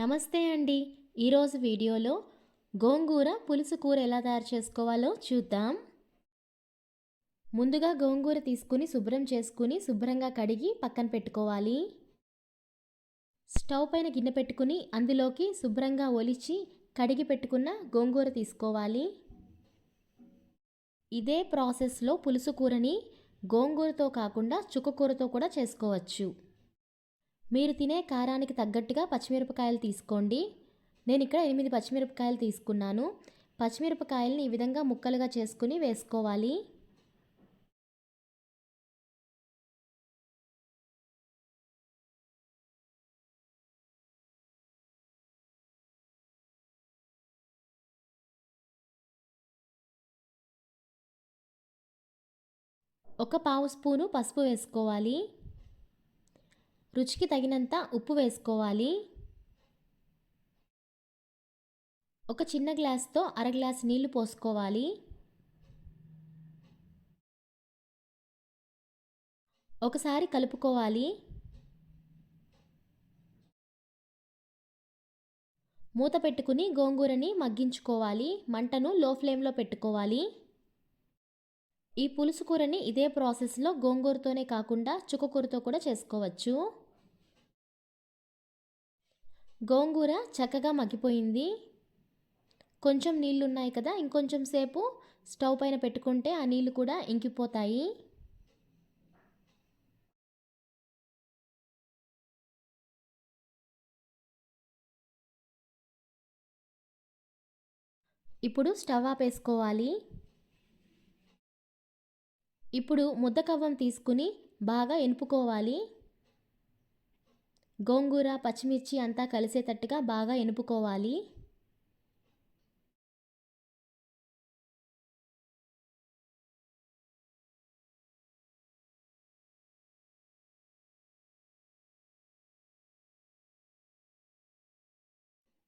నమస్తే అండి. ఈరోజు వీడియోలో గోంగూర పులుసు కూర ఎలా తయారు చేసుకోవాలో చూద్దాం. ముందుగా గోంగూర తీసుకుని శుభ్రం చేసుకుని శుభ్రంగా కడిగి పక్కన పెట్టుకోవాలి. స్టవ్ పైన గిన్నె పెట్టుకుని అందులోకి శుభ్రంగా ఒలిచి కడిగి పెట్టుకున్న గోంగూర తీసుకోవాలి. ఇదే ప్రాసెస్లో పులుసు కూరని గోంగూరతో కాకుండా చుక్కకూరతో కూడా చేసుకోవచ్చు. మీరు తినే కారానికి తగ్గట్టుగా పచ్చిమిరపకాయలు తీసుకోండి. నేను ఇక్కడ ఎనిమిది పచ్చిమిరపకాయలు తీసుకున్నాను. పచ్చిమిరపకాయలని ఈ విధంగా ముక్కలుగా చేసుకుని వేసుకోవాలి. ఒక పావు స్పూను పసుపు వేసుకోవాలి. రుచికి తగినంత ఉప్పు వేసుకోవాలి. ఒక చిన్న గ్లాస్తో అర గ్లాస్ నీళ్ళు పోసుకోవాలి. ఒకసారి కలుపుకోవాలి. మూత పెట్టుకుని గోంగూరని మగ్గించుకోవాలి. మంటను లో ఫ్లేమ్లో పెట్టుకోవాలి. ఈ పులుసు కూరని ఇదే ప్రాసెస్లో గోంగూరతోనే కాకుండా చుక్కకూరతో కూడా చేసుకోవచ్చు. గోంగూర చక్కగా మగ్గిపోయింది. కొంచెం నీళ్ళు ఉన్నాయి కదా ఇంకొంచెం సేపు స్టవ్ పైన పెట్టుకుంటే ఆ నీళ్ళు కూడా ఇంకిపోతాయి. ఇప్పుడు స్టవ్ ఆపేసుకోవాలి. ఇప్పుడు ముద్ద కవ్వం తీసుకుని బాగా ఎనుపుకోవాలి. గోంగూర పచ్చిమిర్చి అంతా కలిసేటట్టుగా బాగా ఎనుపుకోవాలి.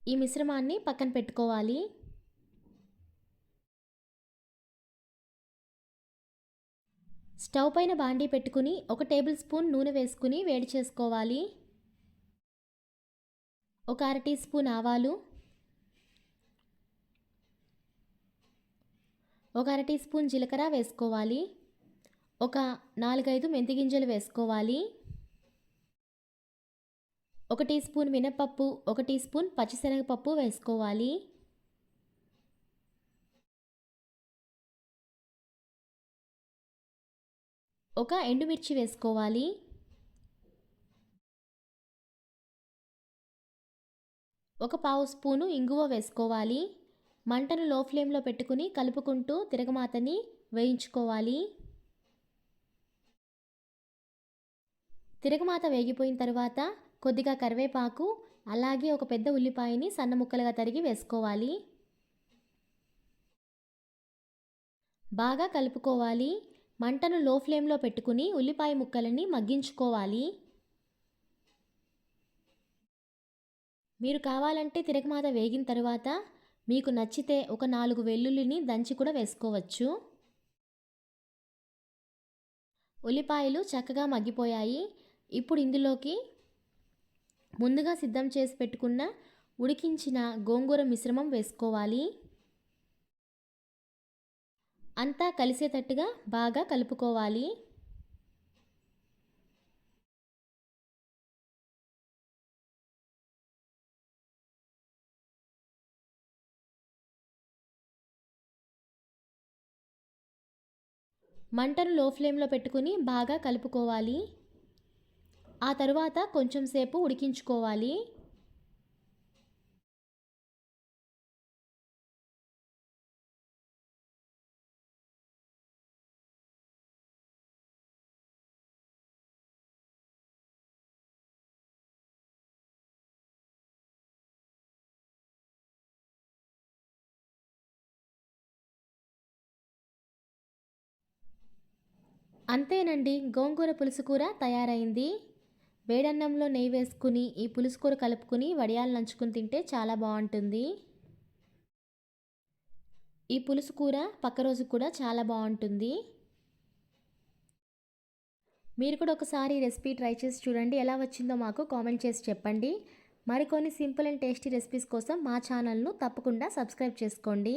ఈ మిశ్రమాన్ని పక్కన పెట్టుకోవాలి. స్టవ్ పైన బాండీ పెట్టుకుని ఒక టేబుల్ స్పూన్ నూనె వేసుకుని వేడి చేసుకోవాలి. ఒక అర టీ స్పూన్ ఆవాలు ఒక అర టీ స్పూన్ జీలకర్ర వేసుకోవాలి ఒక నాలుగైదు మెంతి గింజలు వేసుకోవాలి ఒక టీ స్పూన్ మినపప్పు ఒక టీ స్పూన్ పచ్చిశనగపప్పు వేసుకోవాలి ఒక ఎండుమిర్చి వేసుకోవాలి ఒక పావు స్పూను ఇంగువ వేసుకోవాలి. మంటను లో ఫ్లేమ్లో పెట్టుకుని కలుపుకుంటూ తిరగమాతని వేయించుకోవాలి. తిరగమాత వేగిపోయిన తర్వాత కొద్దిగా కరివేపాకు అలాగే ఒక పెద్ద ఉల్లిపాయని సన్న ముక్కలుగా తరిగి వేసుకోవాలి. బాగా కలుపుకోవాలి. మంటను లో ఫ్లేమ్లో పెట్టుకుని ఉల్లిపాయ ముక్కలని మగ్గించుకోవాలి. మీరు కావాలంటే తిరగమాత వేగిన తర్వాత మీకు నచ్చితే ఒక నాలుగు వెల్లుల్లిని దంచి కూడా వేసుకోవచ్చు. ఉల్లిపాయలు చక్కగా మగ్గిపోయాయి. ఇప్పుడు ఇందులోకి ముందుగా సిద్ధం చేసి పెట్టుకున్న ఉడికించిన గోంగూర మిశ్రమం వేసుకోవాలి. అంతా కలిసేటట్టుగా బాగా కలుపుకోవాలి. మంటను లో ఫ్లేమ్లో పెట్టుకుని బాగా కలుపుకోవాలి. ఆ తరువాత కొంచెం సేపు ఉడికించుకోవాలి. అంతేనండి. గోంగూర పులుసు కూర తయారైంది. వేడన్నంలో నెయ్యి వేసుకుని ఈ పులుసు కూర కలుపుకుని వడియాలు నంచుకుని తింటే చాలా బాగుంటుంది. ఈ పులుసు కూర పక్క రోజు కూడా చాలా బాగుంటుంది. మీరు కూడా ఒకసారి రెసిపీ ట్రై చేసి చూడండి. ఎలా వచ్చిందో మాకు కామెంట్ చేసి చెప్పండి. మరికొన్ని సింపుల్ అండ్ టేస్టీ రెసిపీస్ కోసం మా ఛానల్ను తప్పకుండా సబ్స్క్రైబ్ చేసుకోండి.